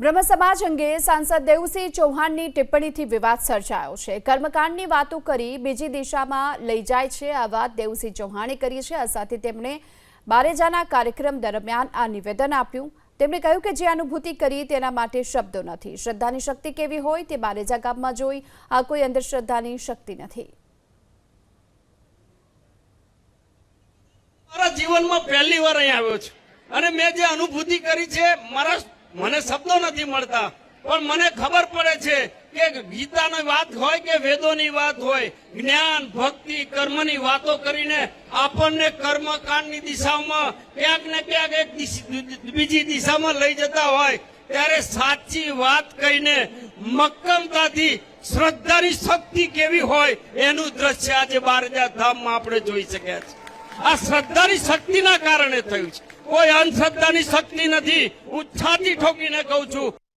બ્રહ્મ સમાજ અંગે સાંસદ દેવસિંહ ચૌહાણની ટિપ્પણીથી વિવાદ સર્જાયો છે. કર્મકાંડની વાતો કરી બીજી દિશામાં લઈ જાય છે આ વાત દેવસિંહ ચૌહાણે કરી છે. આ સાથે તેમણે બારેજાના કાર્યક્રમ દરમિયાન આ નિવેદન આપ્યું. તેમણે કહ્યું કે જે અનુભૂતિ કરી તેના માટે શબ્દો નથી. શ્રદ્ધાની શક્તિ કેવી હોય તે બારેજા ગામમાં જોઈ આ કોઈ અંધશ્રદ્ધાની શક્તિ નથી. મારા જીવનમાં પહેલી વાર અહીં આવ્યો છું. અને મેં જે અનુભૂતિ કરી છે, મારા મને શબ્દો નથી મળતા, પણ મને ખબર પડે છે કે ગીતાની વાત હોય કે વેદોની વાત હોય, જ્ઞાન, ભક્તિ, કર્મની વાતો કરીને આપણને કર્મકાંડની દિશામાં ક્યાંક ને ક્યાંક એક બીજી દિશામાં લઈ જતા હોય, ત્યારે સાચી વાત કહીને મક્કમતાથી શ્રદ્ધાની શક્તિ કેવી હોય એનું દ્રશ્ય આજે બારજા ધામમાં આપણે જોઈ શક્યા છીએ. આ શ્રદ્ધાની શક્તિના કારણે થયું છે. કોઈ અંધશ્રદ્ધાની શક્તિ નથી. હું છાતી ઠોકીને કહું છું